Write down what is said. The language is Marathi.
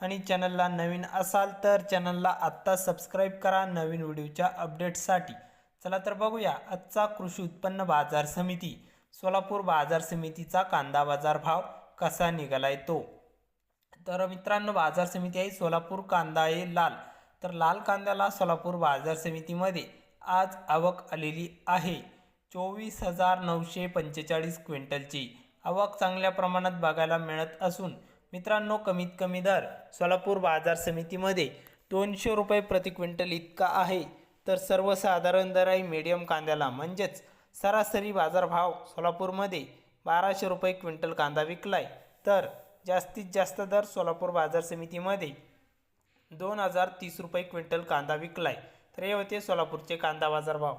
आणि चॅनलला नवीन असाल तर चॅनलला आत्ता सबस्क्राईब करा नवीन व्हिडिओच्या अपडेट्ससाठी चला तर बघूया आजचा कृषी उत्पन्न बाजार समिती. सोलापूर बाजार समितीचा कांदा बाजार भाव कसा निघालाय तो? तर मित्रांनो बाजार समिती आहे सोलापूर कांदा आहे लाल. तर लाल कांद्याला सोलापूर बाजार समितीमध्ये आज आवक आलेली आहे. चोवीस हजार नऊशे पंचेचाळीस क्विंटलची. आवक चांगल्या प्रमाणात बघायला मिळत असून मित्रांनो कमीत कमी दर सोलापूर बाजार समितीमध्ये दोनशे रुपये प्रति क्विंटल इतका आहे. तर सर्वसाधारण दर आहे मीडियम कांद्याला म्हणजेच सरासरी बाजारभाव सोलापूरमध्ये बाराशे रुपये क्विंटल कांदा विकलाय. तर जास्तीत जास्त दर सोलापूर बाजार समितीमध्ये दोन हजार तीस रुपये क्विंटल कांदा विकलाय. तर हे होते सोलापूरचे कांदा बाजार भाव